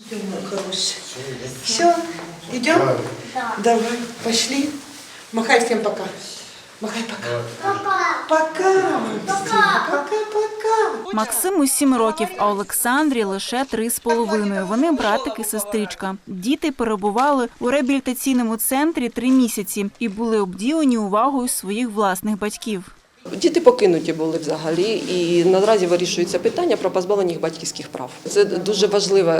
Идем, мой хороший. Все, идем? Давай, пошли. Махай всем пока. Махай пока. Пока. Пока. Пока-пока. Максиму сім років, а Олександрі лише три з половиною. Вони братик і сестричка. Діти перебували у реабілітаційному центрі три місяці і були обділені увагою своїх власних батьків. Діти покинуті були взагалі, і наразі вирішується питання про позбавлення їх батьківських прав. Це дуже важливо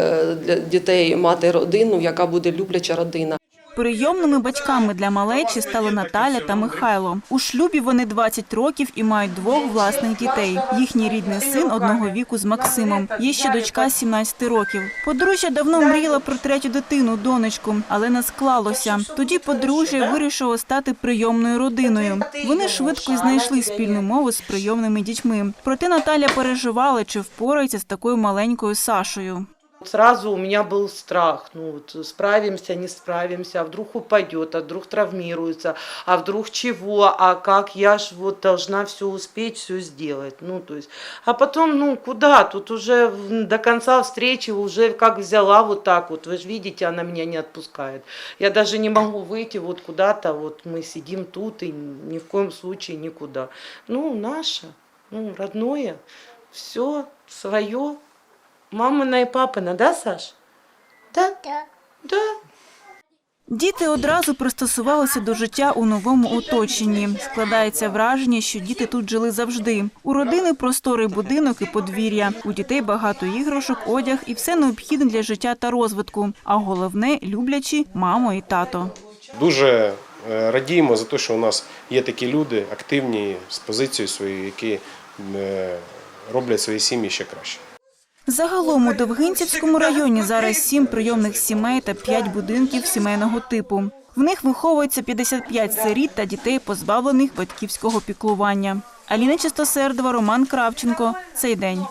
для дітей мати родину, яка буде любляча родина. Прийомними батьками для малечі стали Наталя та Михайло. У шлюбі вони 20 років і мають двох власних дітей. Їхній рідний син одного віку з Максимом. Є ще дочка 17 років. Подружжя давно мріяла про третю дитину, донечку, але не склалося. Тоді подружжя вирішило стати прийомною родиною. Вони швидко знайшли спільну мову з прийомними дітьми. Проте Наталя переживала, чи впорається з такою маленькою Сашою. Сразу у меня был страх, ну вот справимся, не справимся, а вдруг упадет, а вдруг травмируется, а вдруг чего, а как я ж вот должна все успеть, все сделать, ну то есть, а потом, ну куда, тут уже до конца встречи уже как взяла вот так вот, вы же видите, она меня не отпускает, я даже не могу выйти вот куда-то, вот мы сидим тут и ни в коем случае никуда, ну наше, ну родное, все свое, Мамина і папина, да, Саш? Да? Да. Діти одразу пристосувалися до життя у новому оточенні. Складається враження, що діти тут жили завжди. У родини просторий будинок і подвір'я. У дітей багато іграшок, одяг і все необхідне для життя та розвитку. А головне люблячі мамо і тато. Дуже е, радіємо за те, що у нас є такі люди активні з позицією своєю, які е, роблять свої сім'ї ще краще. Загалом у Довгинцівському районі зараз сім прийомних сімей та п'ять будинків сімейного типу. В них виховується 55 сиріт та дітей, позбавлених батьківського піклування. Аліна Чистосердова, Роман Кравченко. Цей день.